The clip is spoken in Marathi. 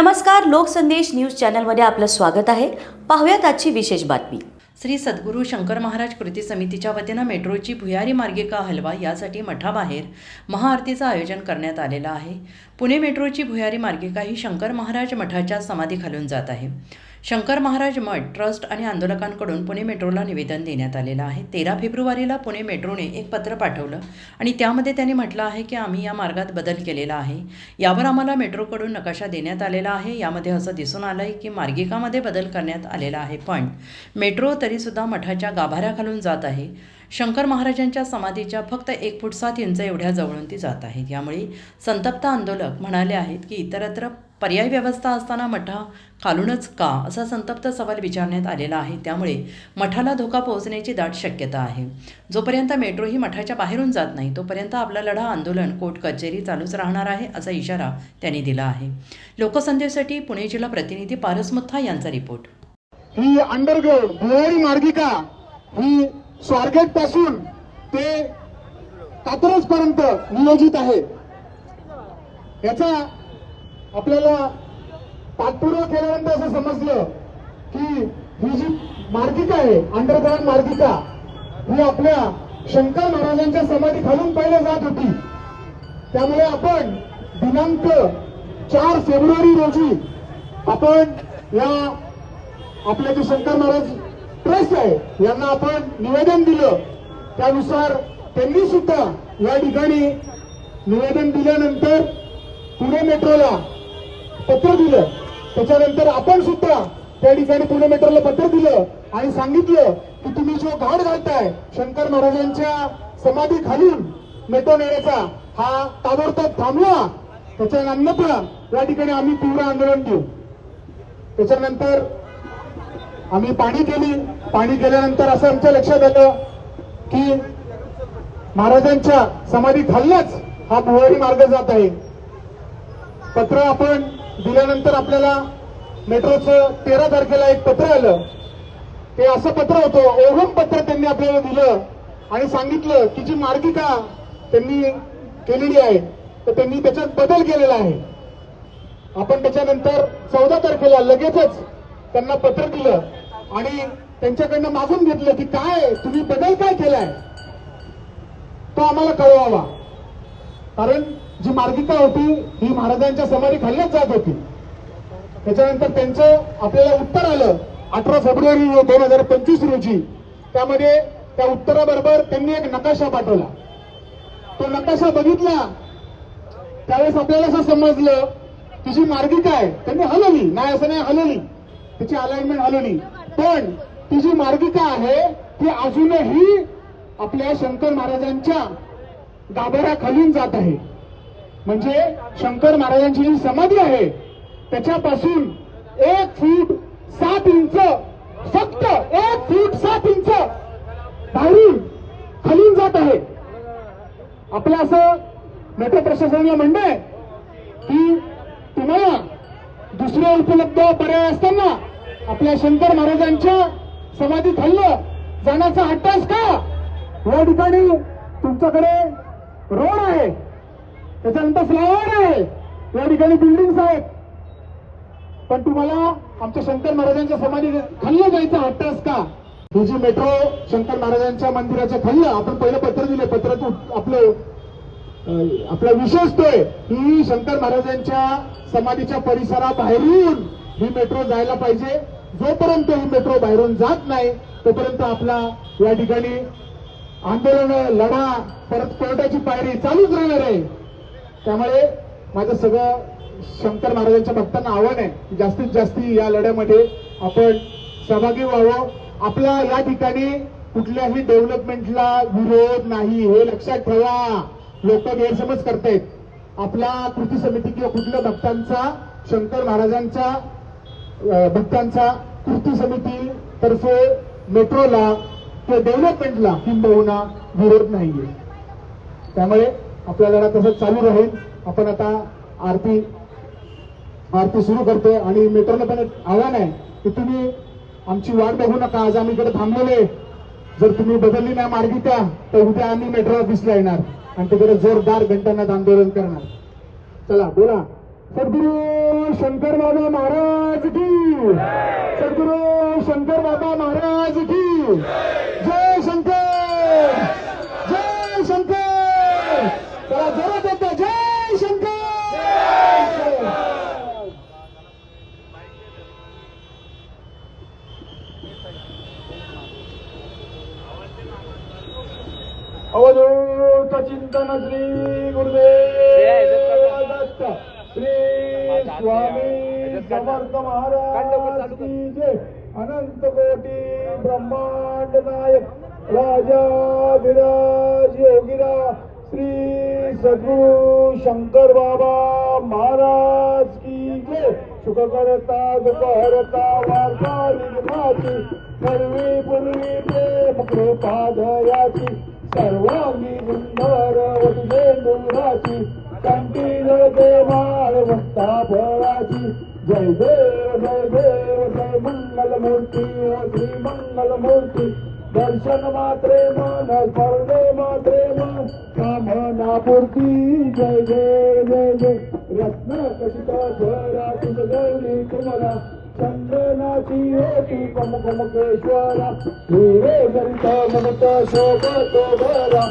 नमस्कार लोकसंदेश न्यूज चॅनलमध्ये आपलं स्वागत आहे. पाहूयात आजची विशेष बातमी. श्री सद्गुरू शंकर महाराज कृती समितीच्या वतीनं मेट्रोची भुयारी मार्गिका हलवा यासाठी मठाबाहेर महाआरतीचं आयोजन करण्यात आलेलं आहे. पुणे मेट्रोची भुयारी मार्गिका ही शंकर महाराज मठाच्या समाधीखालून जात आहे. शंकर महाराज मठ ट्रस्ट आणि आंदोलकांकडून पुणे मेट्रोला निवेदन देण्यात आलेलं आहे. तेरा फेब्रुवारीला पुणे मेट्रोने एक पत्र पाठवलं आणि त्यामध्ये त्यांनी म्हटलं आहे की आम्ही या मार्गात बदल केलेला आहे. यावर आम्हाला मेट्रोकडून नकाशा देण्यात आलेला आहे. यामध्ये असं दिसून आलं आहे की मार्गिकामध्ये बदल करण्यात आलेला आहे. पण मेट्रो तरीसुद्धा मठाच्या गाभाऱ्याखालून जात आहे. शंकर महाराजांच्या समाधीच्या फक्त एक फूट सात इंच एवढ्या जवळून ती जात आहे यामुळे संतप्त आंदोलक म्हणाले आहेत की इतरत्र पर्यायी व्यवस्था असताना मठा खालूनच का असा संतप्त सवाल विचारण्यात आलेला आहे. त्यामुळे मठाला धोका पोहोचण्याची दाट शक्यता आहे. जोपर्यंत मेट्रो ही मठाच्या बाहेरून जात नाही तोपर्यंत आपला लढा आंदोलन कोर्ट कचेरी चालूच राहणार आहे असा इशारा त्यांनी दिला आहे. लोकसंदेशसाठी पुणे जिल्हा प्रतिनिधी पारस मुथा यांचा रिपोर्ट. ही अंडरग्राऊंड भुयारी मार्गिका ही स्वारगेटपासून ते कात्रज पर्यंत नियोजित आहे. याचा आपल्याला पाठपुरावा केल्यानंतर असं समजलं की ही जी मार्गिका आहे अंडरग्राऊंड मार्गिका ही आपल्या शंकर महाराजांच्या समाधी खालून पहिले जात होती. त्यामुळे आपण दिनांक चार फेब्रुवारी रोजी आपण या आपले जे शंकर महाराज ट्रस्ट आहे. यांना आपण निवेदन दिलं. त्यानुसार त्यांनी सुद्धा या ठिकाणी निवेदन दिल्यानंतर पुणे मेट्रोला पत्र दिलं. त्याच्यानंतर आपण सुद्धा त्या ठिकाणी पुणे मेट्रोला पत्र दिलं आणि सांगितलं की तुम्ही जो घाट घालताय शंकर महाराजांच्या समाधी खालून मेट्रो नेण्याचा हा ताबडतोब थांबवा. त्याच्यानंतर या ठिकाणी आम्ही तीव्र आंदोलन देऊ त्याच्यानंतर आम्ही पाणी केली. पाणी केल्यानंतर असं आमच्या लक्षात आलं की महाराजांच्या समाधी खाल्लाच हा भुवारी मार्ग जात आहे. पत्र आपण दिल्यानंतर आपल्याला मेट्रोचं तेरा तारखेला एक पत्र आलं. ते असं पत्र होतं ओघम पत्र त्यांनी आपल्याला दिलं आणि सांगितलं की जी मार्गिका त्यांनी केलेली आहे तर त्यांनी त्याच्यात बदल केलेला आहे. आपण त्याच्यानंतर चौदा तारखेला लगेचच त्यांना पत्र दिलं. आणि त्यांच्याकडनं मागून घेतलं की काय तुम्ही बदल काय केलाय? तो आम्हाला कळवावा. कारण जी मार्गिका होती ही महाराजांच्या समाधी खाल्लीच जात होती. त्याच्यानंतर त्यांचं आपल्याला उत्तर आलं अठरा फेब्रुवारी दोन हजार पंचवीस रोजी. त्यामध्ये त्या उत्तराबरोबर त्यांनी एक नकाशा पाठवला. तो नकाशा बघितला. त्यावेळेस आपल्याला असं समजलं की जी मार्गिका आहे त्यांनी हलवली. नाही असं नाही हलवली. तिची अलाइनमेंट हलवली. पण ती जी मार्गिका आहे ती अजूनही आपल्या शंकर महाराजांच्या गाभाऱ्या खालून जात आहे. म्हणजे शंकर महाराजांची जी समाधी आहे त्याच्यापासून एक फूट सात इंच फक्त एक फूट सात इंच बाहेरून खालून जात आहे. आपलं असं मेट्रो प्रशासनाला म्हणणं आहे की तुम्हाला दुसरे उपलब्ध पर्याय असताना आपल्या शंकर महाराजांच्या समाधी थल्ल जाण्याचा हट्टास का? या ठिकाणी तुमच्याकडे रोड आहे. त्याच्यानंतर फ्लायओव्हर आहे. या ठिकाणी बिल्डिंग्स आहेत. पण तुम्हाला आमच्या शंकर महाराजांच्या समाधी खाल्लं जायचं हट्टास का? ही जी मेट्रो शंकर महाराजांच्या मंदिराच्या खाल्लं आपण पहिलं पत्र दिले पत्रात आपलं आपला विशेष तो की शंकर महाराजांच्या समाधीच्या परिसराबाहेरून ही मेट्रो जायला पाहिजे. जोपर्यंत ही मेट्रो बाहेरून जात नाही तोपर्यंत आपला या ठिकाणी आंदोलन लढा परत कोर्टाची पायरी चालूच राहणार आहे. त्यामुळे माझं सगळं शंकर महाराजांच्या भक्तांना आव्हान आहे की जास्तीत जास्त या लढ्यामध्ये आपण सहभागी व्हावं. आपला या ठिकाणी कुठल्याही डेव्हलपमेंटला विरोध नाही हे लक्षात ठेवा. लोक गैरसमज करतायत. आपला कृती समिती किंवा कुठल्या भक्तांचा शंकर महाराजांच्या भक्तांचा कृती समिती तर्फे मेट्रोला किंवा डेव्हलपमेंटला किंबहुना विरोध नाहीये. त्यामुळे आपला लढा तसंच चालू राहील. आपण आता आरती आरती सुरू करतोय आणि मेट्रोला पण एक आव्हान आहे की तुम्ही आमची वाट बघू नका. आज आम्ही इकडे थांबलेले जर तुम्ही बदलली नाही मार्गिका तर उद्या आम्ही मेट्रो ऑफिसला येणार आणि तिकडे जोरदार घंटांना आंदोलन करणार. चला बोला. सद्गुरु शंकर बाबा महाराज की सद्गुरु शंकर बाबा महाराज की जय शंकर। जय शंकर। चला जोरात येतो जय शंकर। अवधूत चिंतन श्री गुरुदेव। श्री स्वामी समर्थ महाराज की जय. अनंत कोटी ब्रह्मांड नायक राजा विराज योगिरा श्री सद्गुरु शंकर बाबा महाराज की जय. सुख करता दुःख हरता वार्ता विघ्नाची सर्वी पूर्वी प्रेम कृपा दयाची सर्वांगी सुंदर वटुजे दुराची कंठी जळते माळ जय देव जय देव जय मंगल मूर्ती श्री मंगल मूर्ती दर्शन मात्रे मन स्पर्धे मात्रे मन. कामना पूर्ती जय जय जय जय. रत्न कशिता स्वरा तुझ गौरी तुम्हाला चंदनाची होती कमकमकेश्वरा हिरे जरित ममत शोभा तो भरा